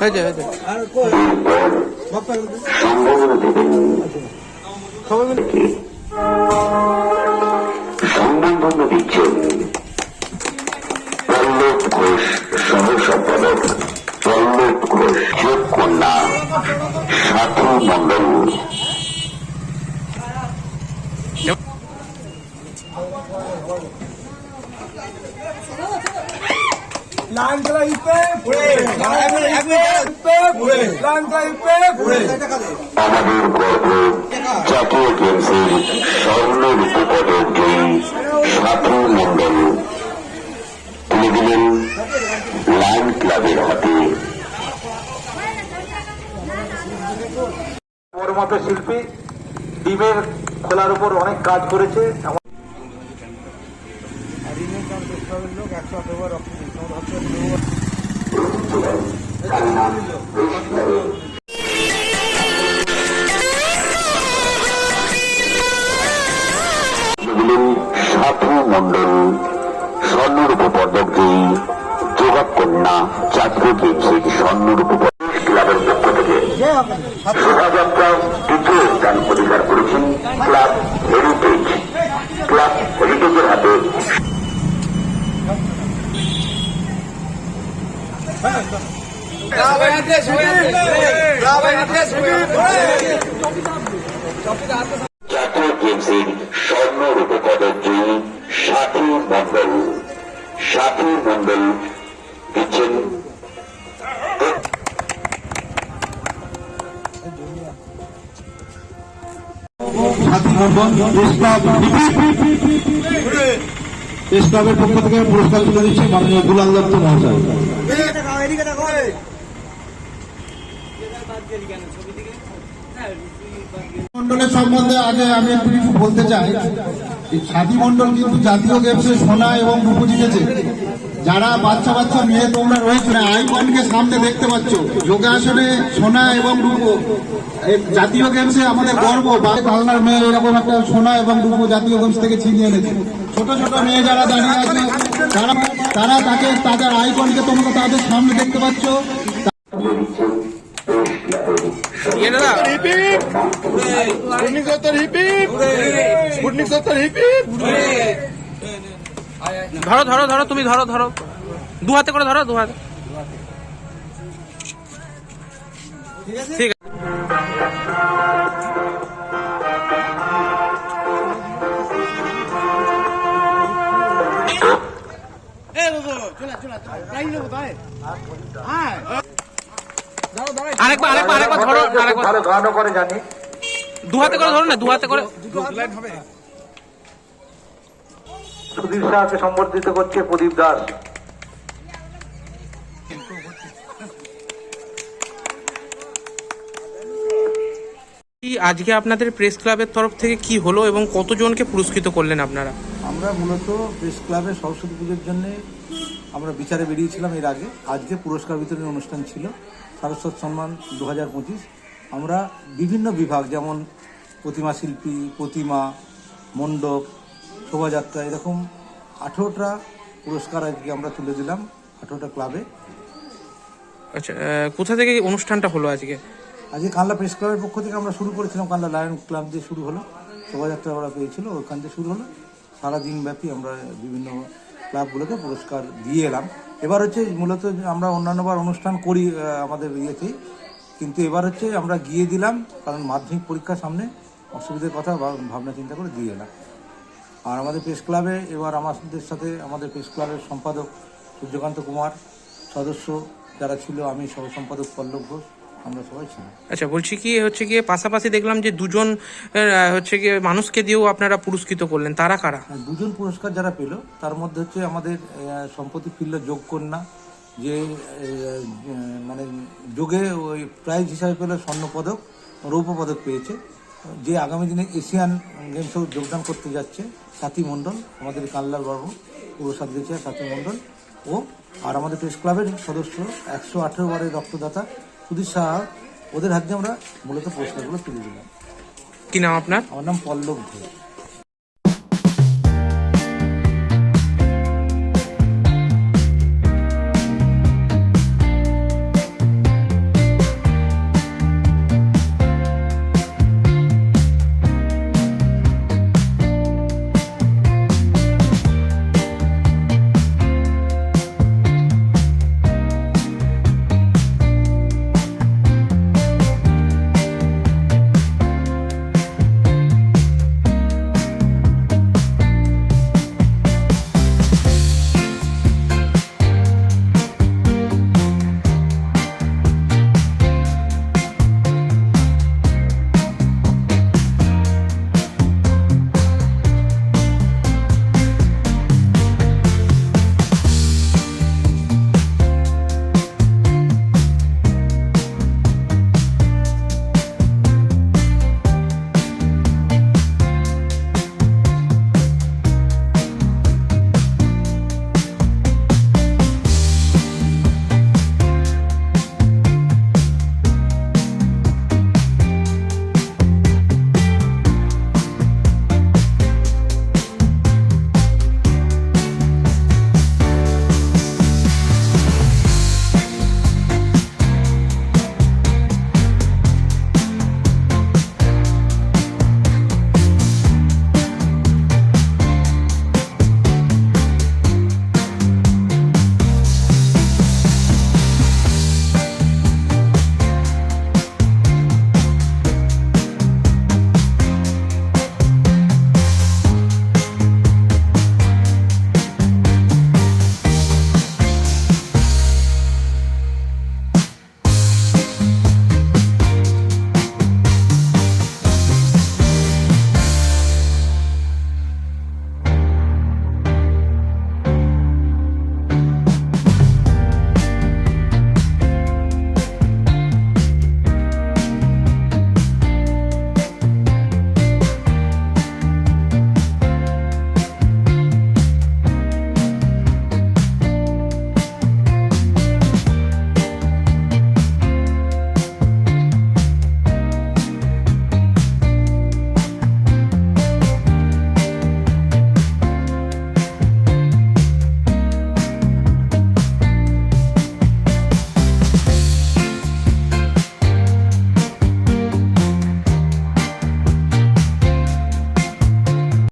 হয়েছে হয়েছে। সবাই মিলে সম্বোধন দিচ্ছেন পল্লব ঘোষ সহ সম্পাদক পল্লব ঘোষ যোগ কন্যা সাথী মন্ডল লাইন ইপে ঘুরে ইপে ঘুরে লাইন ইপে ঘুরে আমাদের জাতীয় গেমসের স্বর্ণ রূপপদক জয়ী সাথী মন্ডল তুলে দিলেন লায়ন ক্লাবের হাতে। ওর মতো শিল্পী ডিমের খোলার উপর অনেক কাজ করেছে। দিলেন সাথী মন্ডল স্বর্ণরূপ পদক জয়ী যোগা কন্যা জাতীয় গেমসের স্বর্ণরূপ পদক ক্লাবের পক্ষ থেকে। জাতীয় গেমসের স্বর্ণরূপ পদক জয়ী সাথী মন্ডল সাথী মন্ডল দিচ্ছেন সাথী মন্ডল প্রেস ক্লাবের পক্ষ থেকে পুরস্কার তুলে দিচ্ছে মাননীয় গুলাল দত্ত মহাশয়। মন্ডলের সম্বন্ধে আগে আমি একটু কিছু বলতে চাই এই মন্ডল কিন্তু জাতীয় গেমসে সোনা এবং রূপ জিতেছে। যারা বাচ্চা বাচ্চা মেয়ে তোমরা রয়েছে আইকনকে সামনে দেখতে পাচ্ছ, যোগাসনে সোনা এবং রূপ। জাতীয় গেমসে আমাদের গর্ব কালনার মেয়ে এরকম একটা সোনা এবং রূপ জাতীয় গেমস থেকে ছিনিয়ে এনেছে। ছোট ছোট মেয়ে যারা দাঁড়িয়ে আছে, তারা তারা তাকে, তাদের আইকনকে তোমরা তাদের সামনে দেখতে পাচ্ছ। স্পুটনিক সত্তর হিপি। স্পুটনিক সত্তর হিপি। ধরো ধরো ধরো তুমি ধরো ধরো। দু হাতে করে ধরো দু হাতে। ঠিক আছে। আরেকবার আরেকবার আরেকবার ধরো আরেকবার। ভালো গানও করে জানি। দু হাতে করে ধরো না দু হাতে করে। সুধীর শাহকে সম্বর্ধিত করছে প্রদীপ দাস। কি আজকে আপনাদের প্রেস ক্লাবের তরফ থেকে কি হলো এবং কতজনকে পুরস্কৃত করলেন আপনারা? আমরা মূলত প্রেস ক্লাবে সরস্বতী পুজোর জন্য আমরা বিচারে বেরিয়েছিলাম এর আগে। আজকে পুরস্কার বিতরণী অনুষ্ঠান ছিল সারস্বত সম্মান দু হাজার পঁচিশ। আমরা বিভিন্ন বিভাগ যেমন প্রতিমা শিল্পী প্রতিমা মণ্ডপ শোভাযাত্রা এরকম আঠেরোটা পুরস্কার আজকে আমরা তুলে দিলাম আঠেরোটা ক্লাবে আচ্ছা কোথা থেকে অনুষ্ঠানটা হলো আজকে? আজকে কানলা প্রেস ক্লাবের পক্ষ থেকে আমরা শুরু করেছিলাম কানলা লায়ন ক্লাব দিয়ে শুরু হলো। শোভাযাত্রা ওরা পেয়েছিল ওখান থেকে শুরু হলো। সারা দিন ব্যাপী আমরা বিভিন্ন ক্লাবগুলোকে পুরস্কার দিয়ে এলাম। এবার হচ্ছে মূলত আমরা অন্যান্যবার অনুষ্ঠান করি আমাদের ইয়েতেই। কিন্তু এবার হচ্ছে আমরা গিয়ে দিলাম, কারণ মাধ্যমিক পরীক্ষার সামনে অসুবিধার কথা ভাব- ভাবনা চিন্তা করে দিয়ে এলাম। আর আমাদের প্রেস ক্লাবে, এবার আমাদের সাথে আমাদের প্রেস ক্লাবের সম্পাদক সূর্যকান্ত কুমার, সদস্য যারা ছিল, আমি সহ সম্পাদক পল্লব ঘোষ। আমরা সবাই ছিলাম আচ্ছা বলছি কি হচ্ছে গিয়ে পাশাপাশি দেখলাম যে দুজন হচ্ছে গিয়ে মানুষকে দিয়েও আপনারা পুরস্কৃত করলেন। তারা কারা? দুজন পুরস্কার যারা পেল তার মধ্যে হচ্ছে আমাদের আহ, সম্প্রতি ফিরল যোগকন্যা যে মানে যোগে ওই প্রাইজ হিসাবে পেল স্বর্ণপদক রৌপ্য পদক পেয়েছে। যে আগামী দিনে এশিয়ান গেমসেও যোগদান করতে যাচ্ছে সাথী মণ্ডল আমাদের কাল্লার গর্ব পুরস্কার দিয়েছে সাথী মণ্ডল ও আর আমাদের প্রেস ক্লাবের সদস্য একশো আঠেরো বারের রক্তদাতা সুধীর সাহা ওদের হাত দিয়ে আমরা মূলত পুরস্কারগুলো তুলে দিলাম। কি নাম আপনার? আমার নাম পল্লব ঘোষ।